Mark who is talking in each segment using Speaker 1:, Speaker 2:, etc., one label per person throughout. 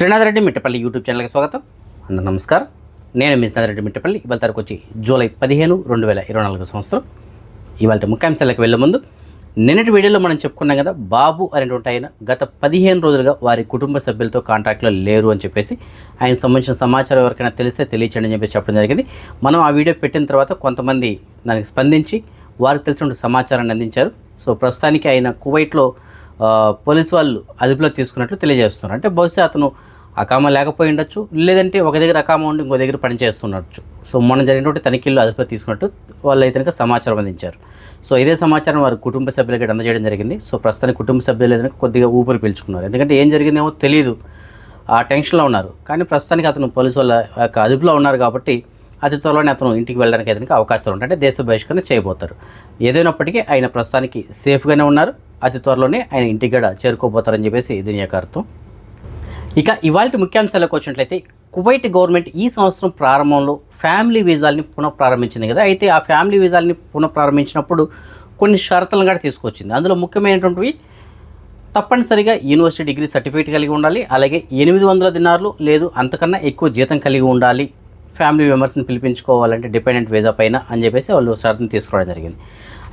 Speaker 1: Srinath Reddy Mittapalli YouTube ఛానల్కి స్వాగతం. అందరూ నమస్కారం. నేను మీ శ్రీనాథ్ రెడ్డి మిట్టపల్లి. ఇవాళ తరకు వచ్చి జూలై పదిహేను రెండు వేల ఇరవై నాలుగు సంవత్సరం. ఇవాళ ముఖ్యాంశాలకు వెళ్ళే ముందు నిన్నటి వీడియోలో మనం చెప్పుకున్నాం కదా బాబు అనేటువంటి ఆయన గత పదిహేను రోజులుగా వారి కుటుంబ సభ్యులతో కాంటాక్ట్లో లేరు అని చెప్పేసి ఆయన సంబంధించిన సమాచారం ఎవరికైనా తెలిస్తే తెలియచేయండి అని చెప్పేసి చెప్పడం జరిగింది. మనం ఆ వీడియో పెట్టిన తర్వాత కొంతమంది దానికి స్పందించి వారికి తెలిసిన సమాచారాన్ని అందించారు. సో ప్రస్తుతానికి ఆయన కువైట్లో పోలీస్ పోలీసు వాళ్ళు అదుపులో తీసుకున్నట్లు తెలియజేస్తున్నారు. అంటే బహుశా అతను అకామ లేకపోయి ఉండొచ్చు లేదంటే ఒక దగ్గర అకామ ఉండి ఇంకో దగ్గర పనిచేస్తుండొచ్చు సో మొన్న జరిగినటువంటి తనిఖీల్లో అదుపులో తీసుకున్నట్టు వాళ్ళు అయితే కనుక సమాచారం అందించారు. సో ఇదే సమాచారం వారి కుటుంబ సభ్యులకి అందజేయడం జరిగింది. సో ప్రస్తుతానికి కుటుంబ సభ్యులు ఏదైనా కొద్దిగా ఊపిరి పీల్చుకున్నారు. ఎందుకంటే ఏం జరిగిందేమో తెలియదు ఆ టెన్షన్లో ఉన్నారు. కానీ ప్రస్తుతానికి అతను పోలీసు వాళ్ళ యొక్క అదుపులో ఉన్నారు కాబట్టి అతి త్వరలోనే అతను ఇంటికి వెళ్ళడానికి ఏదైనా అవకాశాలు ఉంటాయి అంటే దేశ బహిష్కరణ చేయబోతారు. ఏదైనప్పటికీ ఆయన ప్రస్తుతానికి సేఫ్గానే ఉన్నారు. అతి త్వరలోనే ఆయన ఇంటికి కూడా చేరుకోబోతారని చెప్పేసి దీని యొక్క అర్థం ఇక ఇవాళ ముఖ్యాంశాలకు వచ్చినట్లయితే కువైట్ గవర్నమెంట్ ఈ సంవత్సరం ప్రారంభంలో ఫ్యామిలీ వీజాలని పునః ప్రారంభించింది కదా. అయితే ఆ ఫ్యామిలీ వీజాలని పునః ప్రారంభించినప్పుడు కొన్ని షరతులను కూడా తీసుకొచ్చింది. అందులో ముఖ్యమైనటువంటివి తప్పనిసరిగా యూనివర్సిటీ డిగ్రీ సర్టిఫికేట్ కలిగి ఉండాలి అలాగే ఎనిమిది వందల దినార్లు లేదు అంతకన్నా ఎక్కువ జీతం కలిగి ఉండాలి ఫ్యామిలీ మెంబర్స్ని పిలిపించుకోవాలంటే డిపెండెంట్ వీజా పైన అని చెప్పేసి వాళ్ళు షరతుని తీసుకోవడం జరిగింది.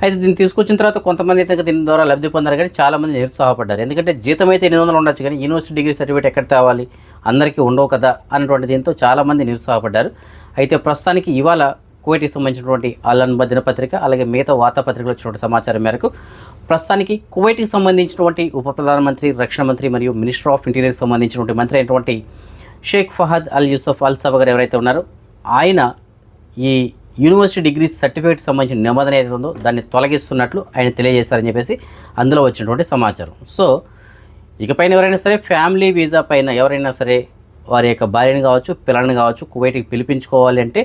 Speaker 1: అయితే దీన్ని తీసుకొచ్చిన తర్వాత కొంతమంది అయితే దీని ద్వారా లబ్ధి పొందారు కానీ చాలామంది నిరుత్సాహపడ్డారు ఎందుకంటే జీతం అయితే ఎనిమిది వందలు ఉండొచ్చు కానీ యూనివర్సిటీ డిగ్రీ సర్టిఫికేట్ ఎక్కడ తేవాలి? అందరికీ ఉండవు కదా అన్నటువంటి దీంతో చాలామంది నిరుత్సాహపడ్డారు అయితే ప్రస్తుతానికి ఇవాళ కువైట్కి సంబంధించినటువంటి అలన్బ దినపత్రిక అలాగే మిగతా వార్తాపత్రికలు వచ్చినటువంటి సమాచారం మేరకు ప్రస్తుతానికి కువైట్కి సంబంధించినటువంటి ఉప ప్రధానమంత్రి రక్షణ మంత్రి మరియు మినిస్టర్ ఆఫ్ ఇంటీరియర్కి సంబంధించినటువంటి మంత్రి అయినటువంటి షేక్ ఫహద్ అల్ యూసఫ్ అల్ సబా గారు ఎవరైతే ఉన్నారో ఆయన ఈ యూనివర్సిటీ డిగ్రీ సర్టిఫికేట్ సంబంధించిన నిబంధన ఏదైతే ఉందో దాన్ని తొలగిస్తున్నట్లు ఆయన తెలియజేశారని చెప్పేసి అందులో వచ్చినటువంటి సమాచారం. సో ఇకపైన ఎవరైనా సరే ఫ్యామిలీ వీసా పైన ఎవరైనా సరే వారి యొక్క భార్యని కావచ్చు పిల్లల్ని కావచ్చు కువైట్కి పిలిపించుకోవాలి అంటే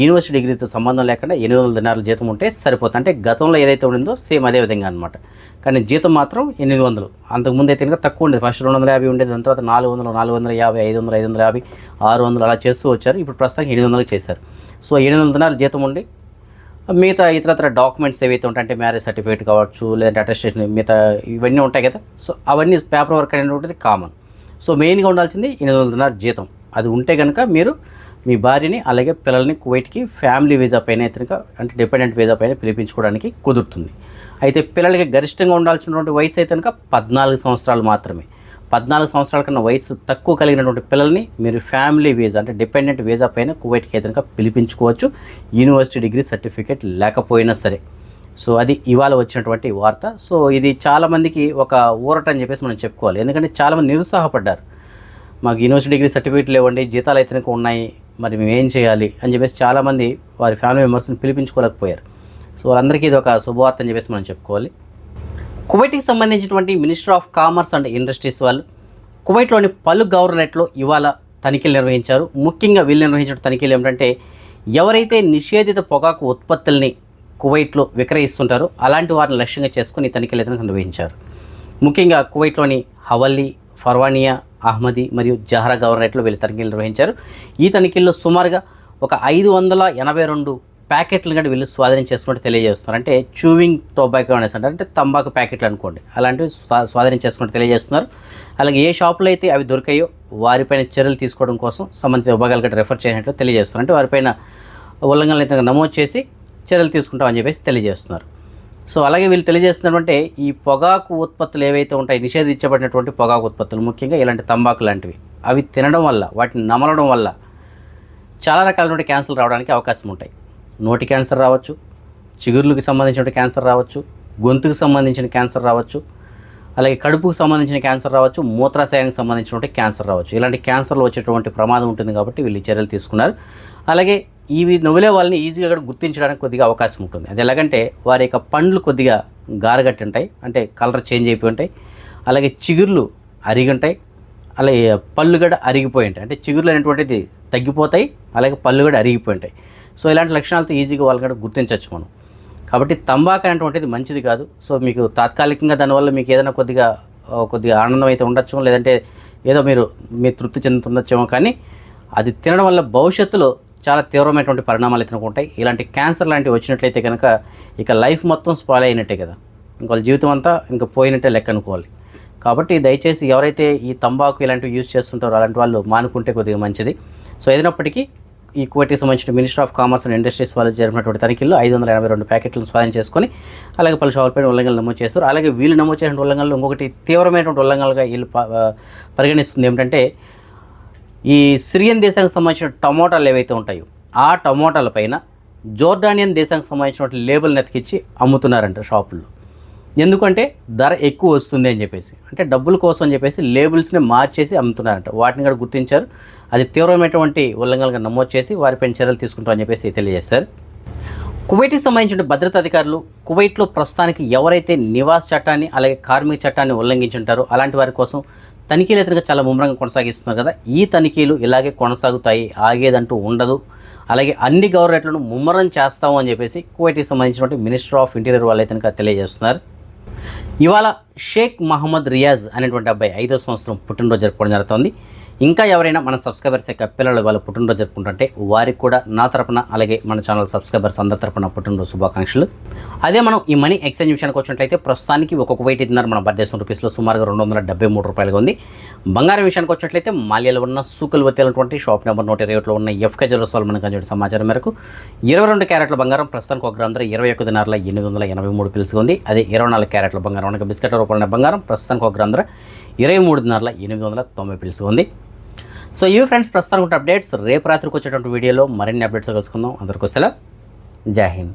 Speaker 1: యూనివర్సిటీ డిగ్రీతో సంబంధం లేకుండా ఎనిమిది వందల దినాల జీతం ఉంటే సరిపోతుంది. అంటే గతంలో ఏదైతే ఉండిందో సేమ్ అదే విధంగా అనమాట కానీ జీతం మాత్రం ఎనిమిది వందలు. అంతకుముందు అయితే కనుక తక్కువ ఉండేది. ఫస్ట్ రెండు వందల యాభై ఉండేది. దాని తర్వాత నాలుగు వందలు నాలుగు వందల యాభై ఐదు వందలు ఐదు వందల యాభై ఆరు వందలు అలా చేస్తూ వచ్చారు. ఇప్పుడు ప్రస్తుతం ఎనిమిది వందలు చేశారు. సో ఎనిమిది వందల దినాలు జీతం ఉండి మిగతా ఇతరత్ర డాక్యుమెంట్స్ ఏవైతే ఉంటాయి అంటే మ్యారేజ్ సర్టిఫికేట్ కావచ్చు లేదంటే అటెస్టేషన్ మిగతా ఇవన్నీ ఉంటాయి కదా. సో అవన్నీ పేపర్ వర్క్ అనేటువంటిది కామన్. సో మెయిన్గా ఉండాల్సింది ఎనిమిది వందల జీతం. అది ఉంటే కనుక మీరు మీ భార్యని అలాగే పిల్లల్ని కువైట్కి ఫ్యామిలీ వీజా పైన అయితే అంటే డిపెండెంట్ వీజా పైన పిలిపించుకోవడానికి కుదురుతుంది. అయితే పిల్లలకి గరిష్టంగా ఉండాల్సినటువంటి వయసు అయితే కనుక పద్నాలుగు సంవత్సరాలు మాత్రమే. పద్నాలుగు సంవత్సరాల కన్నా వయసు తక్కువ కలిగినటువంటి పిల్లల్ని మీరు ఫ్యామిలీ వీజా అంటే డిపెండెంట్ వీజా పైన కువైట్కి అయితే పిలిపించుకోవచ్చు యూనివర్సిటీ డిగ్రీ సర్టిఫికేట్ లేకపోయినా సరే. సో అది ఇవాళ వచ్చినటువంటి వార్త. సో ఇది చాలామందికి ఒక ఊరట అని చెప్పేసి మనం చెప్పుకోవాలి. ఎందుకంటే చాలామంది నిరుత్సాహపడ్డారు. మాకు యూనివర్సిటీ డిగ్రీ సర్టిఫికేట్ లేవండి జీతాలు అయితే ఉన్నాయి మరి మేము ఏం చేయాలి అని చెప్పేసి చాలామంది వారి ఫ్యామిలీ మెంబర్స్ని పిలిపించుకోలేకపోయారు. సో వాళ్ళందరికీ ఇది ఒక శుభవార్త అని చెప్పేసి మనం చెప్పుకోవాలి. కువైట్కి సంబంధించినటువంటి minister of commerce and industries వాళ్ళు కువైట్లోని పలు గవర్నరేట్లో ఇవాళ తనిఖీలు నిర్వహించారు. ముఖ్యంగా వీళ్ళు నిర్వహించిన తనిఖీలు ఏమిటంటే ఎవరైతే నిషేధిత పొగాకు ఉత్పత్తుల్ని కువైట్లో విక్రయిస్తుంటారో అలాంటి వారిని లక్ష్యంగా చేసుకుని తనిఖీలు అయితే నిర్వహించారు. ముఖ్యంగా కువైట్లోని హవల్లీ ఫర్వానియా అహ్మదీ మరియు జహరా గవర్నరేట్లో వీళ్ళు తనిఖీలు నిర్వహించారు. ఈ తనిఖీల్లో సుమారుగా ఒక ఐదు వందల ఎనభై రెండు ప్యాకెట్లు కూడా వీళ్ళు స్వాధీనం చేసుకుంటే తెలియజేస్తున్నారు. అంటే చూవింగ్ టొబాకో అనేసి అంటే అంటే తంబాకు ప్యాకెట్లు అనుకోండి. అలాంటివి స్వా- స్వాధీనం చేసుకుంటే తెలియజేస్తున్నారు. అలాగే ఏ షాపులో అయితే అవి దొరికాయో వారిపైన చర్యలు తీసుకోవడం కోసం సంబంధిత విభాగాలు గట్రా రెఫర్ చేసినట్లు తెలియజేస్తున్నారు. అంటే వారిపైన ఉల్లంఘనలు అయితే నమోదు చేసి చర్యలు తీసుకుంటామని చెప్పేసి తెలియజేస్తున్నారు. సో అలాగే వీళ్ళు తెలియజేస్తున్నటువంటి ఈ పొగాకు ఉత్పత్తులు ఏవైతే ఉంటాయి నిషేధించబడినటువంటి పొగాకు ఉత్పత్తులు ముఖ్యంగా ఇలాంటి తంబాకు లాంటివి అవి తినడం వల్ల వాటిని నమలడం వల్ల చాలా రకాలైనటువంటి క్యాన్సర్ రావడానికి అవకాశం ఉంటాయి. నోటి క్యాన్సర్ రావచ్చు చిగుర్లకు సంబంధించిన క్యాన్సర్ రావచ్చు గొంతుకు సంబంధించిన క్యాన్సర్ రావచ్చు అలాగే కడుపుకు సంబంధించిన క్యాన్సర్ రావచ్చు మూత్రాశయానికి సంబంధించినటువంటి క్యాన్సర్ రావచ్చు. ఇలాంటి క్యాన్సర్లు వచ్చేటువంటి ప్రమాదం ఉంటుంది కాబట్టి వీళ్ళు చర్యలు తీసుకున్నారు. అలాగే ఇవి నవ్వులే వాళ్ళని ఈజీగా కూడా గుర్తించడానికి కొద్దిగా అవకాశం ఉంటుంది. అది ఎలాగంటే వారి యొక్క పండ్లు కొద్దిగా గారగట్టి ఉంటాయి అంటే కలర్ చేంజ్ అయిపోయి ఉంటాయి. అలాగే చిగుర్లు అరిగి ఉంటాయి. అలాగే పళ్ళు కూడా అరిగిపోయి ఉంటాయి. అంటే చిగురులు అనేటువంటిది తగ్గిపోతాయి అలాగే పళ్ళు కూడా అరిగిపోయి ఉంటాయి. సో ఇలాంటి లక్షణాలతో ఈజీగా వాళ్ళు కూడా గుర్తించవచ్చు మనం. కాబట్టి తంబాకు అనేటువంటిది మంచిది కాదు. సో మీకు తాత్కాలికంగా దానివల్ల మీకు ఏదైనా కొద్దిగా కొద్దిగా ఆనందం అయితే ఉండొచ్చు లేదంటే ఏదో మీరు మీ తృప్తి చెందుతుండొచ్చేమో కానీ అది తినడం వల్ల భవిష్యత్తులో చాలా తీవ్రమైనటువంటి పరిణామాలు అయితే ఉంటాయి. ఇలాంటి క్యాన్సర్ లాంటివి వచ్చినట్లయితే కనుక ఇక లైఫ్ మొత్తం స్పాయిల్ అయినట్టే కదా. ఇంకొక వాళ్ళ జీవితం అంతా ఇంకా పోయినట్టే లెక్క అనుకోవాలి. కాబట్టి దయచేసి ఎవరైతే ఈ తంబాకు ఇలాంటివి యూజ్ చేస్తుంటారో అలాంటి వాళ్ళు మానుకుంటే కొద్దిగా మంచిది. సో ఏదైనప్పటికీ ఈ సంబంధించిన minister of commerce and industries వాళ్ళు జరిపినటువంటి తనిఖీల్లో ఐదు వందల ఎనభై రెండు ప్యాకెట్లను స్వాధీనం చేసుకొని అలాగే పలు షాపులపై ఉల్లంఘనలు నమోదు చేస్తారు అలాగే వీళ్ళు నమోదు చేసిన ఉల్లంఘనలు ఇంకొకటి తీవ్రమైనటువంటి ఉల్లంఘనలుగా వీళ్ళు ప- పరిగణిస్తుంది ఏమిటంటే ఈ సిరియన్ దేశానికి సంబంధించిన టమోటాలు ఏవైతే ఉంటాయో ఆ టమోటాల పైన జోర్డానియన్ దేశానికి సంబంధించినటువంటి లేబుల్ని ఎతికిచ్చి అమ్ముతున్నారంట షాపుల్లో. ఎందుకంటే ధర ఎక్కువ వస్తుంది అని చెప్పేసి అంటే డబ్బుల కోసం అని చెప్పేసి లేబుల్స్ని మార్చేసి అమ్ముతున్నారంట. వాటిని కూడా గుర్తించారు. అది తీవ్రమైనటువంటి ఉల్లంఘనలుగా నమోదు చేసి వారిపైన చర్యలు తీసుకుంటామని చెప్పేసి తెలియజేశారు. కువైట్కి సంబంధించిన భద్రతా అధికారులు కువైట్లో ప్రస్తుతానికి ఎవరైతే నివాస్ చట్టాన్ని అలాగే కార్మిక చట్టాన్ని ఉల్లంఘించుంటారో అలాంటి వారి కోసం తనిఖీలు ఎదురుగా చాలా ముమ్మరంగా కొనసాగిస్తున్నారు కదా. ఈ తనిఖీలు ఇలాగే కొనసాగుతాయి ఆగేదంటూ ఉండదు. అలాగే అన్ని గవర్నమెంట్లను ముమ్మరం చేస్తాము అని చెప్పేసి కువైట్కి సంబంధించినటువంటి మినిస్టర్ ఆఫ్ ఇంటీరియర్ వాళ్ళు అయితే తెలియజేస్తున్నారు. ఇవాళ షేక్ మహమ్మద్ రియాజ్ అనేటువంటి అబ్బాయి ఐదో సంవత్సరం పుట్టినరోజు జరుపుకోవడం జరుగుతుంది. ఇంకా ఎవరైనా మన సబ్స్క్రైబర్స్ యొక్క పిల్లలు వాళ్ళ పుట్టినరోజు జరుపుకుంటుంటే వారికి కూడా నా తరపున అలాగే మన ఛానల్ సబ్స్క్రైబర్స్ అందరి తరపున పుట్టినరోజు శుభాకాంక్షలు. అదే మనం ఈ మనీ ఎక్స్చేంజ్ విషయానికి వచ్చినట్లయితే ప్రస్తుతానికి ఒక్కొక్క వెయిట్ ఇద్దరు మన భారతదేశం రూపీస్లో సుమారుగా రెండు వందల డెబ్బై మూడు రూపాయలుగా ఉంది. బంగారం విషయానికి వచ్చినట్లయితే మాల్యాలో ఉన్న సూకలు వత్తేలటువంటి షాప్ నెంబర్ నూట ఇరవై ఒకటిలో ఉన్న ఎఫ్కే జ్యువెల్స్ వాళ్ళు మనకు అందించిన సమాచారం మేరకు ఇరవై రెండు క్యారెట్ల బంగారం ప్రస్తుతానికి ఒక గ్రామ ధర ఇరవై ఒక దినారుల ఎనిమిది వందల ఎనభై మూడు పిలుసుగా ఉంది. అదే ఇరవై నాలుగు క్యారెట్ల బంగారం అనగా బిస్కెట్ల రూపంలో బంగారం ప్రస్తుతానికి ఒక గ్రామ ధర ఇరవై మూడు దినారుల ఎనిమిది వందల తొంభై పిలుసుగా ఉంది. సో ఇవి ఫ్రెండ్స్ ప్రస్తుతానికి అప్డేట్స్ రేపు రాత్రికి వచ్చేటువంటి వీడియోలో మరిన్ని అప్డేట్స్ కలుసుకుందాం. అందరికీ సెలవు. జై హింద్.